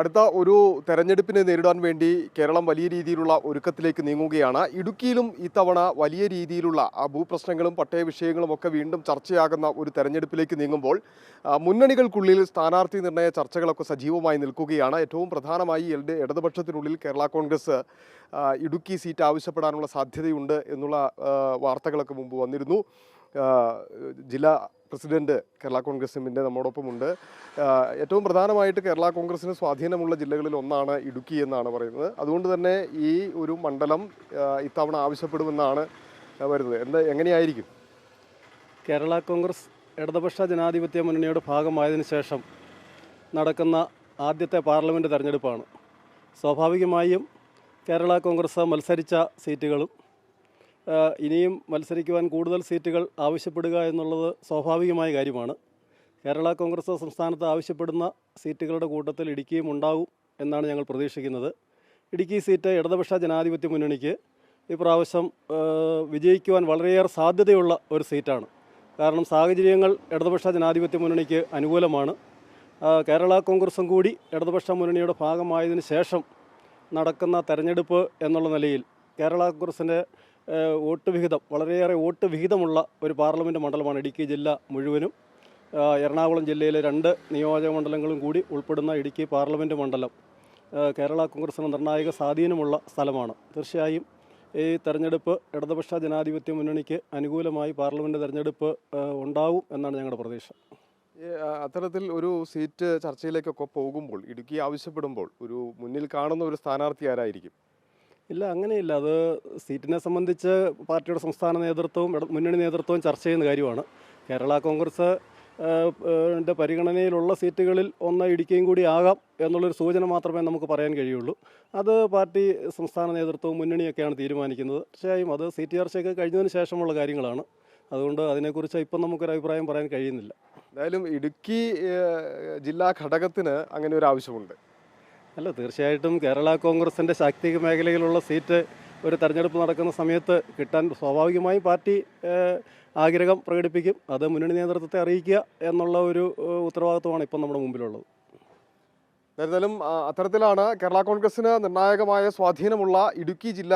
അടുത്ത ഒരു തെരഞ്ഞെടുപ്പിനെ നേരിടാൻ വേണ്ടി കേരളം വലിയ രീതിയിലുള്ള ഒരുക്കത്തിലേക്ക് നീങ്ങുകയാണ്. ഇടുക്കിയിലും ഇത്തവണ വലിയ രീതിയിലുള്ള ഭൂപ്രശ്നങ്ങളും പട്ടയ വിഷയങ്ങളും ഒക്കെ വീണ്ടും ചർച്ചയാകുന്ന ഒരു തെരഞ്ഞെടുപ്പിലേക്ക് നീങ്ങുമ്പോൾ മുന്നണികൾക്കുള്ളിൽ സ്ഥാനാർത്ഥി നിർണയ ചർച്ചകളൊക്കെ സജീവമായി നിൽക്കുകയാണ്. ഏറ്റവും പ്രധാനമായി ഇടതുപക്ഷത്തിനുള്ളിൽ കേരള കോൺഗ്രസ് ഇടുക്കി സീറ്റ് ആവശ്യപ്പെടാനുള്ള സാധ്യതയുണ്ട് എന്നുള്ള വാർത്തകളൊക്കെ മുമ്പ് വന്നിരുന്നു. ജില്ലാ പ്രസിഡന്റ് കേരള കോൺഗ്രസ് എമ്മിന്റെ നമ്മോടൊപ്പമുണ്ട് ഏറ്റവും പ്രധാനമായിട്ട് കേരള കോൺഗ്രസിന് സ്വാധീനമുള്ള ജില്ലകളിൽ ഒന്നാണ് ഇടുക്കി എന്നാണ് പറയുന്നത്. അതുകൊണ്ട് തന്നെ ഈ ഒരു മണ്ഡലം ഇത്തവണ ആവശ്യപ്പെടുമെന്നാണ് വരുന്നത്. എന്താ എങ്ങനെയായിരിക്കും? കേരള കോൺഗ്രസ് ഇടതുപക്ഷ ജനാധിപത്യ മുന്നണിയുടെ ഭാഗമായതിനു ശേഷം നടക്കുന്ന ആദ്യത്തെ പാർലമെന്റ് തെരഞ്ഞെടുപ്പാണ്. സ്വാഭാവികമായും കേരള കോൺഗ്രസ് മത്സരിച്ച സീറ്റുകളും ഇനിയും മത്സരിക്കുവാൻ കൂടുതൽ സീറ്റുകൾ ആവശ്യപ്പെടുക എന്നുള്ളത് സ്വാഭാവികമായ കാര്യമാണ്. കേരള കോൺഗ്രസ് സംസ്ഥാനത്ത് ആവശ്യപ്പെടുന്ന സീറ്റുകളുടെ കൂട്ടത്തിൽ ഇടുക്കിയും ഉണ്ടാവും എന്നാണ് ഞങ്ങൾ പ്രതീക്ഷിക്കുന്നത്. ഇടുക്കി സീറ്റ് ഇടതുപക്ഷ ജനാധിപത്യ മുന്നണിക്ക് ഇപ്രാവശ്യം വിജയിക്കുവാൻ വളരെയേറെ സാധ്യതയുള്ള ഒരു സീറ്റാണ്. കാരണം സാഹചര്യങ്ങൾ ഇടതുപക്ഷ ജനാധിപത്യ മുന്നണിക്ക് അനുകൂലമാണ്. കേരള കോൺഗ്രസും കൂടി ഇടതുപക്ഷ മുന്നണിയുടെ ഭാഗമായതിനു ശേഷം നടക്കുന്ന തെരഞ്ഞെടുപ്പ് എന്നുള്ള നിലയിൽ കേരള കോൺഗ്രസിന്റെ വോട്ട് വിഹിതം വളരെയേറെ വോട്ട് വിഹിതമുള്ള ഒരു പാർലമെന്റ് മണ്ഡലമാണ് ഇടുക്കി ജില്ല മുഴുവനും. എറണാകുളം ജില്ലയിലെ രണ്ട് നിയോജക മണ്ഡലങ്ങളും കൂടി ഉൾപ്പെടുന്ന ഇടുക്കി പാർലമെന്റ് മണ്ഡലം കേരള കോൺഗ്രസിന് നിർണായക സ്വാധീനമുള്ള സ്ഥലമാണ്. തീർച്ചയായും ഈ തെരഞ്ഞെടുപ്പ് ഇടതുപക്ഷ ജനാധിപത്യ മുന്നണിക്ക് അനുകൂലമായി പാർലമെന്റ് തെരഞ്ഞെടുപ്പ് ഉണ്ടാവും എന്നാണ് ഞങ്ങളുടെ പ്രതീക്ഷ. അത്തരത്തിൽ ഒരു സീറ്റ് ചർച്ചയിലേക്കൊക്കെ പോകുമ്പോൾ ഇടുക്കി ആവശ്യപ്പെടുമ്പോൾ ഒരു മുന്നിൽ കാണുന്ന ഒരു സ്ഥാനാർത്ഥി ആരായിരിക്കും? ഇല്ല അങ്ങനെയില്ല. അത് സീറ്റിനെ സംബന്ധിച്ച് പാർട്ടിയുടെ സംസ്ഥാന നേതൃത്വവും മുന്നണി നേതൃത്വവും ചർച്ച ചെയ്യുന്ന കാര്യമാണ്. കേരള കോൺഗ്രസ് പരിഗണനയിലുള്ള സീറ്റുകളിൽ ഒന്ന് ഇടുക്കിയും കൂടി ആകാം എന്നുള്ളൊരു സൂചന മാത്രമേ നമുക്ക് പറയാൻ കഴിയുള്ളൂ. അത് പാർട്ടി സംസ്ഥാന നേതൃത്വവും മുന്നണിയൊക്കെയാണ് തീരുമാനിക്കുന്നത്. തീർച്ചയായും അത് സീറ്റ് ചർച്ചയൊക്കെ കഴിഞ്ഞതിന് ശേഷമുള്ള കാര്യങ്ങളാണ്. അതുകൊണ്ട് അതിനെക്കുറിച്ച് ഇപ്പം നമുക്കൊരു അഭിപ്രായം പറയാൻ കഴിയുന്നില്ല. എന്തായാലും ഇടുക്കി ജില്ലാ ഘടകത്തിന് അങ്ങനെ ഒരു ആവശ്യമുണ്ട്. അല്ല തീർച്ചയായിട്ടും കേരള കോൺഗ്രസിന്റെ ശാക്തിക മേഖലയിലുള്ള സീറ്റ് ഒരു തെരഞ്ഞെടുപ്പ് നടക്കുന്ന സമയത്ത് കിട്ടാൻ സ്വാഭാവികമായും പാർട്ടി ആഗ്രഹം പ്രകടിപ്പിക്കും. അത് മുന്നണി നേതൃത്വത്തെ അറിയിക്കുക എന്നുള്ള ഒരു ഉത്തരവാദിത്വമാണ് ഇപ്പം നമ്മുടെ മുമ്പിലുള്ളത്. എന്തായാലും അത്തരത്തിലാണ് കേരള കോൺഗ്രസിന് നിർണായകമായ സ്വാധീനമുള്ള ഇടുക്കി ജില്ല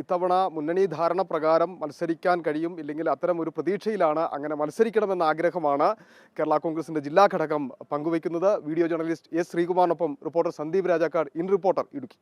ഇത്തവണ മുന്നണി ധാരണ പ്രകാരം മത്സരിക്കാൻ കഴിയും. ഇല്ലെങ്കിൽ അത്തരം ഒരു പ്രതീക്ഷയിലാണ് അങ്ങനെ മത്സരിക്കണമെന്ന ആഗ്രഹമാണ് കേരള കോൺഗ്രസിന്റെ ജില്ലാ ഘടകം പങ്കുവയ്ക്കുന്നത്. Video journalist S ശ്രീകുമാറിനൊപ്പം reporter Sandeep Rajakkad in reporter Idukki.